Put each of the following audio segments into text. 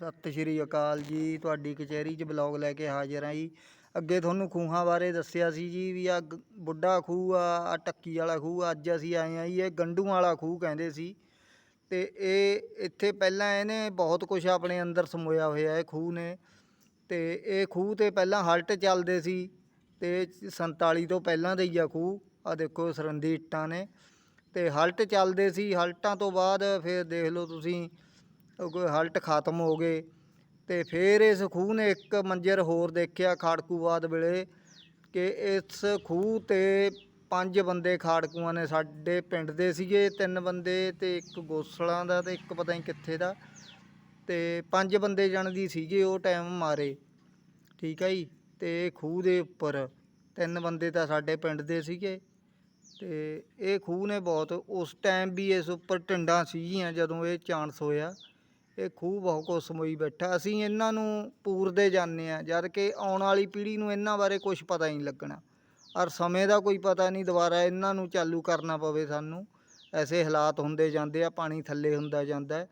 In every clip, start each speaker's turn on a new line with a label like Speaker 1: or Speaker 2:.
Speaker 1: ਸਤਿ ਸ਼੍ਰੀ ਅਕਾਲ ਜੀ। ਤੁਹਾਡੀ ਕਚਹਿਰੀ 'ਚ ਬਲੌਗ ਲੈ ਕੇ ਹਾਜ਼ਰ ਹਾਂ ਜੀ। ਅੱਗੇ ਤੁਹਾਨੂੰ ਖੂਹਾਂ ਬਾਰੇ ਦੱਸਿਆ ਸੀ ਜੀ ਵੀ ਆ ਬੁੱਢਾ ਖੂਹ ਆ ਆ ਟੱਕੀ ਵਾਲਾ ਖੂਹ। ਆ ਅੱਜ ਅਸੀਂ ਆਏ ਹਾਂ ਜੀ, ਇਹ ਗੰਡੂਆਂ ਵਾਲਾ ਖੂਹ ਕਹਿੰਦੇ ਸੀ। ਤੇ ਇਹ ਇੱਥੇ ਪਹਿਲਾਂ ਇਹਨੇ ਬਹੁਤ ਕੁਝ ਆਪਣੇ ਅੰਦਰ ਸਮੋਇਆ ਹੋਇਆ ਇਹ ਖੂਹ ਨੇ। ਤੇ ਇਹ ਖੂਹ ਤੇ ਪਹਿਲਾਂ ਹਲਟ ਚੱਲਦੇ ਸੀ ਤੇ 47 ਤੋਂ ਪਹਿਲਾਂ ਦਾ ਹੀ ਆ ਖੂਹ। ਆ ਦੇਖੋ ਸਰੰਦੀ ਇੱਟਾਂ ਨੇ। ਤੇ ਹਲਟ ਚੱਲਦੇ ਸੀ। ਹਲਟਾਂ ਤੋਂ ਬਾਅਦ ਫਿਰ ਦੇਖ ਲਓ ਤੁਸੀਂ ਹਲਟ ਖਤਮ ਹੋ ਗਏ ਤੇ ਫਿਰ ਇਸ ਖੂਹ ਨੇ ਇੱਕ ਮੰਜ਼ਰ ਹੋਰ ਦੇਖਿਆ ਖਾੜਕੂਵਾਦ ਵੇਲੇ ਕਿ ਇਸ ਖੂਹ ਤੇ ਪੰਜ ਬੰਦੇ ਖਾੜਕੂਆਂ ਨੇ ਸਾਡੇ ਪਿੰਡ ਦੇ ਸੀਗੇ, ਤਿੰਨ ਬੰਦੇ ਤੇ ਇੱਕ ਗੋਸਲਾਂ ਦਾ ਤੇ ਇੱਕ ਪਤਾ ਨਹੀਂ ਕਿੱਥੇ ਦਾ ਤੇ ਪੰਜ ਬੰਦੇ ਜਣ ਦੀ ਸੀਗੇ ਉਹ ਟਾਈਮ ਮਾਰੇ, ਠੀਕ ਹੈ ਜੀ? ਤੇ ਇਹ ਖੂਹ ਦੇ ਉੱਪਰ ਤਿੰਨ ਬੰਦੇ ਤਾਂ ਸਾਡੇ ਪਿੰਡ ਦੇ ਸੀਗੇ ਤੇ ਇਹ ਖੂਹ ਨੇ ਬਹੁਤ, ਉਸ ਟਾਈਮ ਵੀ ਇਸ ਉੱਪਰ ਟਿੰਡਾਂ ਸੀਗੀਆਂ ਜਦੋਂ ਇਹ ਚਾਂਸ ਹੋਇਆ। ਇਹ ਖੂਹ ਬਹੁਤ ਕੁਛ ਸਮੋਈ ਬੈਠਾ। ਅਸੀਂ ਇਹਨਾਂ ਨੂੰ ਪੂਰਦੇ ਜਾਂਦੇ ਆ ਜਦ ਕਿ ਆਉਣ ਵਾਲੀ ਪੀੜ੍ਹੀ ਨੂੰ ਇਹਨਾਂ ਬਾਰੇ ਕੁਝ ਪਤਾ ਹੀ ਨਹੀਂ ਲੱਗਣਾ। ਔਰ ਸਮੇਂ ਦਾ ਕੋਈ ਪਤਾ ਨਹੀਂ, ਦੁਬਾਰਾ ਇਹਨਾਂ ਨੂੰ ਚਾਲੂ ਕਰਨਾ ਪਵੇ ਸਾਨੂੰ। ਐਸੇ ਹਾਲਾਤ ਹੁੰਦੇ ਜਾਂਦੇ ਆ, ਪਾਣੀ ਥੱਲੇ ਹੁੰਦਾ ਜਾਂਦਾ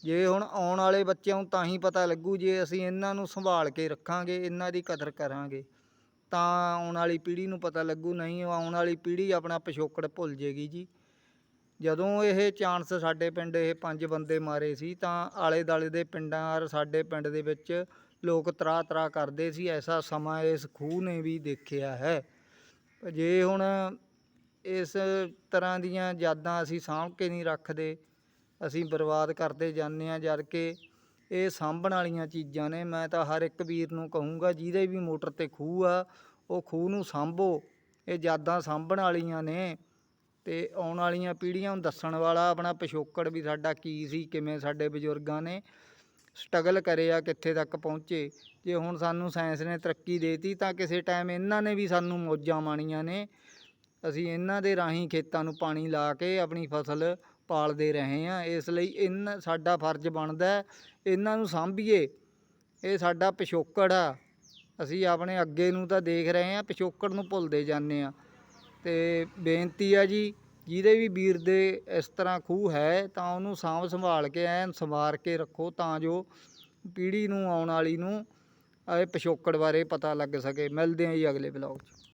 Speaker 1: ਜੇ ਹੁਣ ਆਉਣ ਵਾਲੇ ਬੱਚਿਆਂ ਨੂੰ ਤਾਂ ਹੀ ਪਤਾ ਲੱਗੂ, ਜੇ ਅਸੀਂ ਇਹਨਾਂ ਨੂੰ ਸੰਭਾਲ ਕੇ ਰੱਖਾਂਗੇ, ਇਹਨਾਂ ਦੀ ਕਦਰ ਕਰਾਂਗੇ, ਤਾਂ ਆਉਣ ਵਾਲੀ ਪੀੜ੍ਹੀ ਨੂੰ ਪਤਾ ਲੱਗੂ। ਨਹੀਂ ਆਉਣ ਵਾਲੀ ਪੀੜ੍ਹੀ ਆਪਣਾ ਪਿਛੋਕੜ ਭੁੱਲ ਜੇਗੀ ਜੀ। ਜਦੋਂ ਇਹ ਚਾਂਸ ਸਾਡੇ ਪਿੰਡ ਇਹ ਪੰਜ ਬੰਦੇ ਮਾਰੇ ਸੀ, ਤਾਂ ਆਲੇ ਦਾਲੇ ਦੇ ਪਿੰਡਾਂ ਔਰ ਸਾਡੇ ਪਿੰਡ ਦੇ ਵਿੱਚ ਲੋਕ ਤਰਾ ਤਰਾ ਕਰਦੇ ਸੀ। ਐਸਾ ਸਮਾਂ ਇਸ ਖੂਹ ਨੇ ਵੀ ਦੇਖਿਆ ਹੈ। ਜੇ ਹੁਣ ਇਸ ਤਰ੍ਹਾਂ ਦੀਆਂ ਯਾਦਾਂ ਅਸੀਂ ਸਾਂਭ ਕੇ ਨਹੀਂ ਰੱਖਦੇ, ਅਸੀਂ ਬਰਬਾਦ ਕਰਦੇ ਜਾਂਦੇ ਹਾਂ, ਜਦ ਕਿ ਇਹ ਸਾਂਭਣ ਵਾਲੀਆਂ ਚੀਜ਼ਾਂ ਨੇ। ਮੈਂ ਤਾਂ ਹਰ ਇੱਕ ਵੀਰ ਨੂੰ ਕਹੂੰਗਾ, ਜਿਹਦੇ ਵੀ ਮੋਟਰ ਤੇ ਖੂਹ ਆ, ਉਹ ਖੂਹ ਨੂੰ ਸਾਂਭੋ। ਇਹ ਯਾਦਾਂ ਸਾਂਭਣ ਵਾਲੀਆਂ ਨੇ। ਤੇ ਆਉਣ ਵਾਲੀਆਂ ਪੀੜ੍ਹੀਆਂ ਨੂੰ ਦੱਸਣ ਵਾਲਾ ਆਪਣਾ ਪਿਛੋਕੜ ਵੀ ਸਾਡਾ ਕੀ ਸੀ, ਕਿਵੇਂ ਸਾਡੇ ਬਜ਼ੁਰਗਾਂ ਨੇ ਸਟਰਗਲ ਕਰਿਆ ਕਿੱਥੇ ਤੱਕ ਪਹੁੰਚੇ। ਜੇ ਹੁਣ ਸਾਨੂੰ ਸਾਇੰਸ ਨੇ ਤਰੱਕੀ ਦੇਤੀ ਤਾਂ ਕਿਸੇ ਟਾਈਮ ਇਹਨਾਂ ਨੇ ਵੀ ਸਾਨੂੰ ਮੌਜਾਂ ਮਾਣੀਆਂ ਨੇ। ਅਸੀਂ ਇਹਨਾਂ ਦੇ ਰਾਹੀਂ ਖੇਤਾਂ ਨੂੰ ਪਾਣੀ ਲਾ ਕੇ ਆਪਣੀ ਫਸਲ ਪਾਲਦੇ ਰਹੇ ਹਾਂ। ਇਸ ਲਈ ਇਹਨਾਂ ਸਾਡਾ ਫਰਜ਼ ਬਣਦਾ ਇਹਨਾਂ ਨੂੰ ਸਾਂਭੀਏ। ਇਹ ਸਾਡਾ ਪਿਛੋਕੜ ਆ। ਅਸੀਂ ਆਪਣੇ ਅੱਗੇ ਨੂੰ ਤਾਂ ਦੇਖ ਰਹੇ ਹਾਂ, ਪਿਛੋਕੜ ਨੂੰ ਭੁੱਲਦੇ ਜਾਂਦੇ ਹਾਂ। ਤੇ ਬੇਨਤੀ ਆ ਜੀ, ਜਿਹਦੇ ਵੀ ਵੀਰ ਦੇ ਇਸ ਤਰ੍ਹਾਂ ਖੂਹ ਹੈ, ਤਾਂ ਉਹਨੂੰ ਸਾਂਭ ਸੰਭਾਲ ਕੇ ਐਨ ਸੰਵਾਰ ਕੇ ਰੱਖੋ, ਤਾਂ ਜੋ ਪੀੜ੍ਹੀ ਨੂੰ ਆਉਣ ਵਾਲੀ ਨੂੰ ਇਹ ਪਿਛੋਕੜ ਬਾਰੇ ਪਤਾ ਲੱਗ ਸਕੇ। ਮਿਲਦੇ ਹਾਂ ਜੀ ਅਗਲੇ ਬਲੌਗ 'ਚ।